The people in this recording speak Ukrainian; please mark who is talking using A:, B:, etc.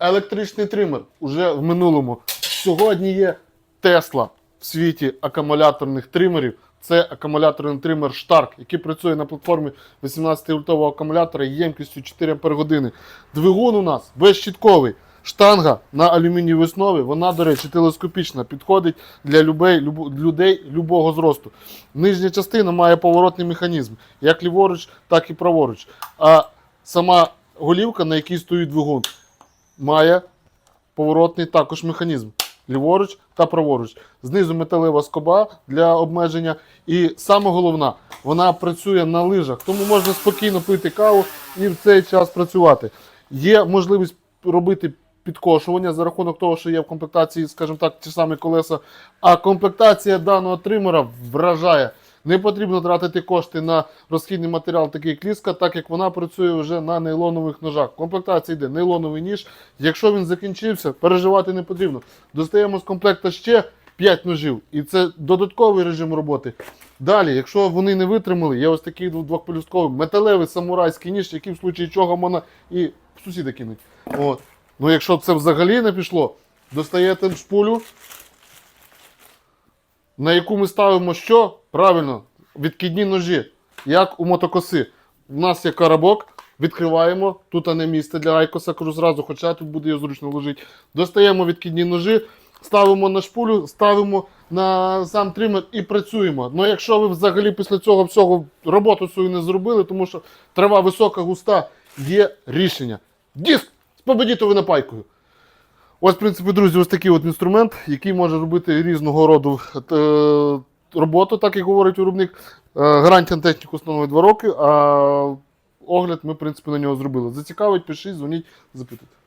A: Електричний тример уже в минулому. Сьогодні є Тесла в світі акумуляторних тримерів. Це акумуляторний тример Stark, який працює на платформі 18-вольтового акумулятора ємкістю 4 Ах. Двигун у нас безщітковий. Штанга на алюмінієвій основі, вона, до речі, телескопічна, підходить для любо- людей любого зросту. Нижня частина має поворотний механізм, як ліворуч, так і праворуч. А сама голівка, на якій стоїть двигун, має поворотний також механізм. Ліворуч та праворуч. Знизу металева скоба для обмеження. І саме головна, вона працює на лижах, тому можна спокійно пити каву і в цей час працювати. Є можливість робити підкошування за рахунок того, що є в комплектації, скажімо так, ті самі колеса. А комплектація даного тримера вражає. Не потрібно тратити кошти на розхідний матеріал, такий як ліска, так як вона працює вже на нейлонових ножах. В комплектації йде нейлоновий ніж. Якщо він закінчився, переживати не потрібно. Достаємо з комплекта ще 5 ножів, і це додатковий режим роботи. Далі, якщо вони не витримали, є ось такий двох- двохполюстковий металевий самурайський ніж, який в случаї чого можна і сусіда кинуть. От. Ну якщо це взагалі не пішло, достаєте шпулю, на яку ми ставимо що? Правильно, відкидні ножі, як у мотокоси. У нас є коробок, відкриваємо, тут не місце для айкоса, кажу зразу, хоча тут буде його зручно вложити. Достаємо відкидні ножі, ставимо на шпулю, ставимо на сам тример і працюємо. Ну якщо ви взагалі після цього всього роботу свою не зробили, тому що трава висока, густа, є рішення. Диск з победітовою напайкою. Ось, в принципі, друзі, ось такий от інструмент, який може робити різного роду е, роботу, так як говорить виробник. Е, гарантія на техніку становить 2 роки, а огляд ми, в принципі, на нього зробили. Зацікавить, пишіть, дзвоніть, запитуйте.